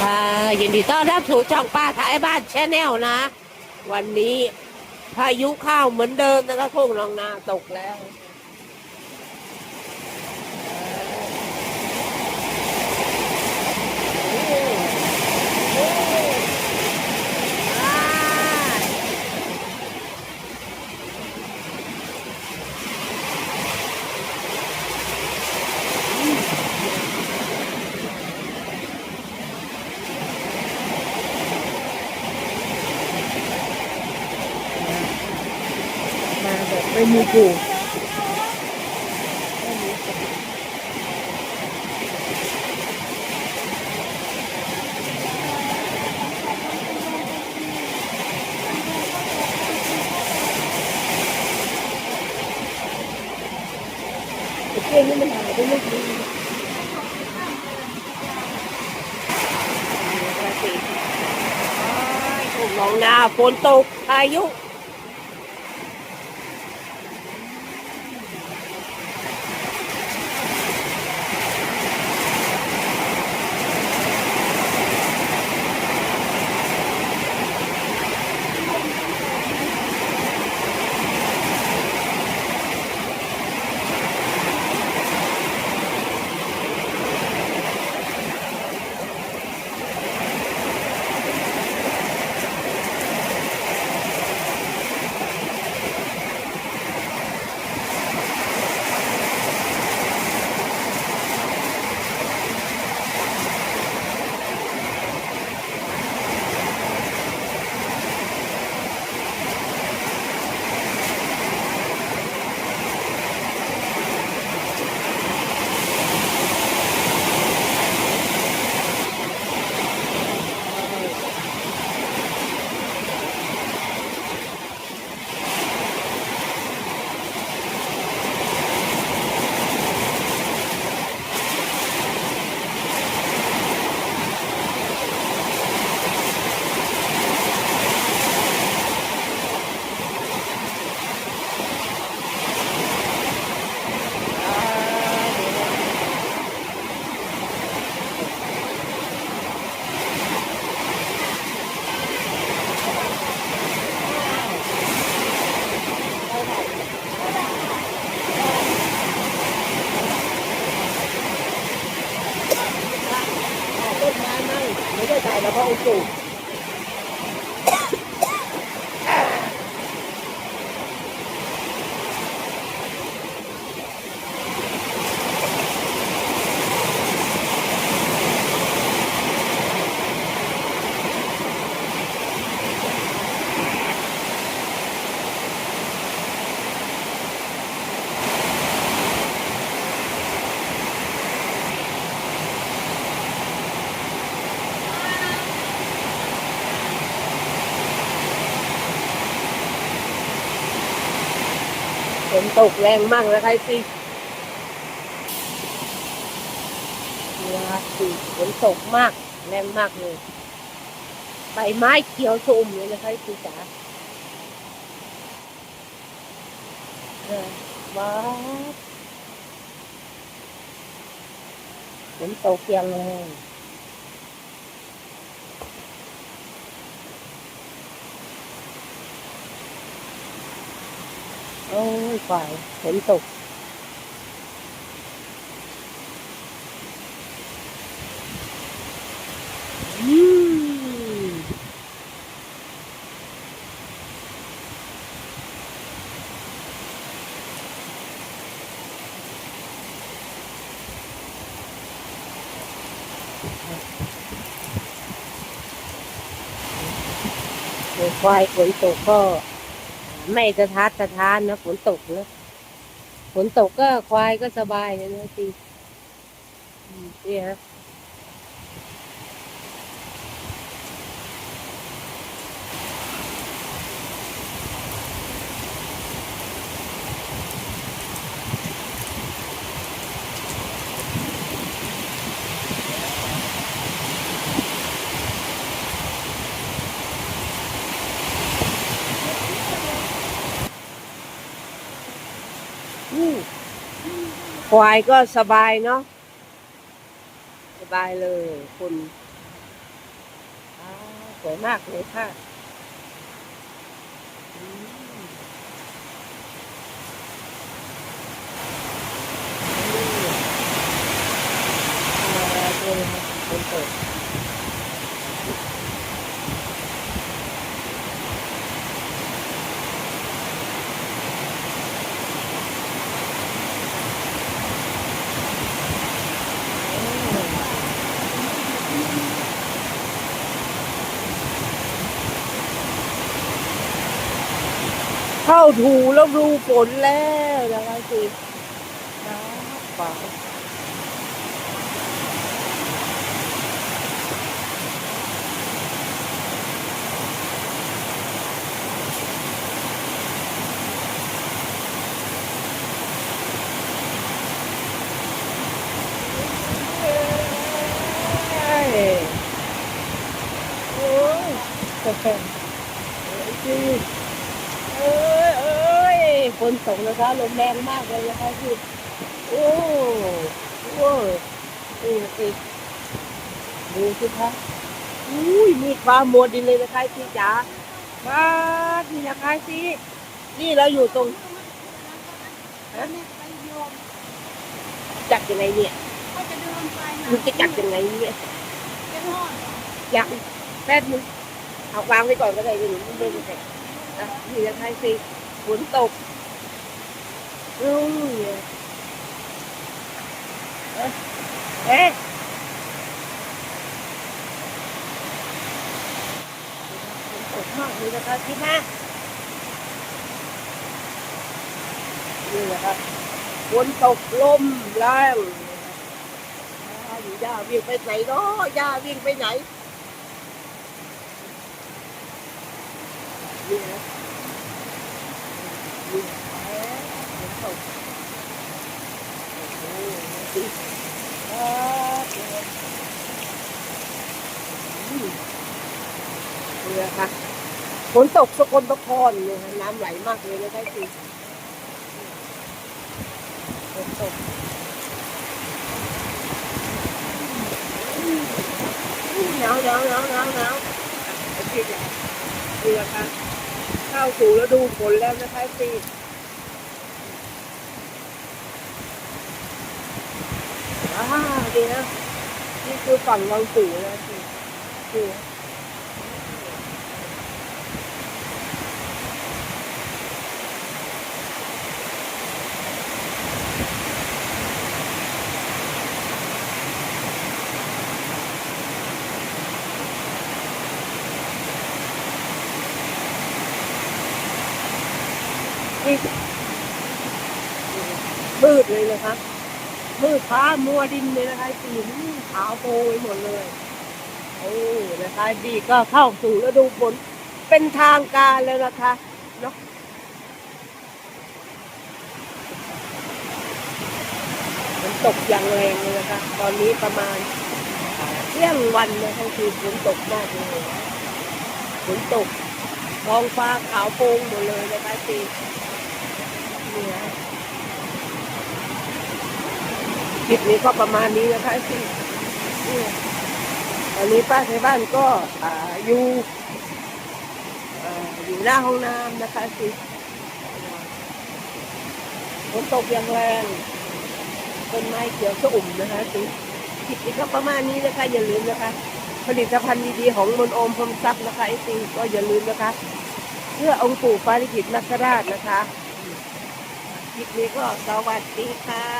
ค่ะยินดีต้อนรับสู่ช่องป้าท้ายบ้านแชนแนลนะ วันนี้พายุเข้าเหมือนเดิมนะคะทุ่งลองนาตกแล้ว มาแบบไม่มีกูเพื่ ตกแรงมากนะใคะสินี่นะคะสิฝนตกมาก แรงมากเลยใบไม้เขียวชุ่มเลยนะคะสิจ๋าว้าฝนตกยังแรง โอ้ยฝ่ายฝนตก อืมเดี๋ยวควายฝนตกก็ ไม่สะทัดสะท้านนะฝนตกนะฝนตกก็ควายก็สบายเลยนะจริงนี่ฮะ ควายก็สบายเนาะสบายเลยคุณสวยมากเลยค่ะอืมมาตัวเลย เข้าถูแล้วรูฝนแล้วนะคะสิน้ำป่าเอ้ยโอ้ยกาแฟเอ้ยสิเอ้ยเอ้ย ฝนตกนะคะลมแรงมากเลยนะคะพี่โอ้โอ้นี่สิดูสิคะอุ้ยมีความมัวดินเลยนะคะพี่จ๋าบ้านนี่นะคะสินี่เราอยู่ตรงฮะจักยังไงเนี่ยก็จะเดินไปนะมันจะจักยังไงเนี่ยจะรอดอยากแป๊บนึงเอาวางไว้ก่อนก็ได้เดี๋ยวหนูไม่ได้แต่อะนี่นะคะสิฝนตก อืมเนี่ยเอ๊ะเอ๊ะฝนตกมากเลยนะคะที่มานี่นะครับฝนตกลมแรงย่าวิ่งไปไหนเนาะย่าวิ่งไปไหนนี่นะ นี่นตกโอ้โหดูสิครับอืมนี่นะคะฝนตกสกลนครเลยค่ะน้ำไหลมากเลยนะคะสิฝนตกหนาวหนาวหนาวหนาวหนาวอะโอเคจ้ะนี่นะคะเข้าสู่ฤดูฝนแล้วนะคะสิ อ่าดีนะนี่คือฝั่งวังปู่นะสิคือนี่มืดเลยนะคะ มืดฟ้ามัวดินเลยนะคะสีขาวโพลหมดเลยโอ้นะคะดีก็เข้าสู่ฤดูฝนเป็นทางการแล้วนะคะเนาะมันตกอย่างแรงเลยนะคะ ตอนนี้ประมาณเที่ยงวันนะคะคือฝนตกมากเลยฝนตกท้องฟ้าขาวโพลงหมดเลยนะคะสีเนี่นะค ลิปนี้ก็ประมาณนี้นะคะสีนี่ตอนนี้ป้าในบ้านก็ออยู่อ่อยู่หน้าห้องน้ำนะคะสิฝนตกอย่างแรงต้นไม้เขียวชอุ่มนะคะสิคลิปนี้ก็ประมาณนี้นะคะ อย่าลืมนะคะ ผลิตภัณฑ์ดีๆของมนโอมพรมทรัพย์นะคะไอซีก็อย่าลืมนะคะ เพื่อองค์ปู่ปาริจิตนักราชนะคะคลิปนี้ก็สวัสดีค่ะ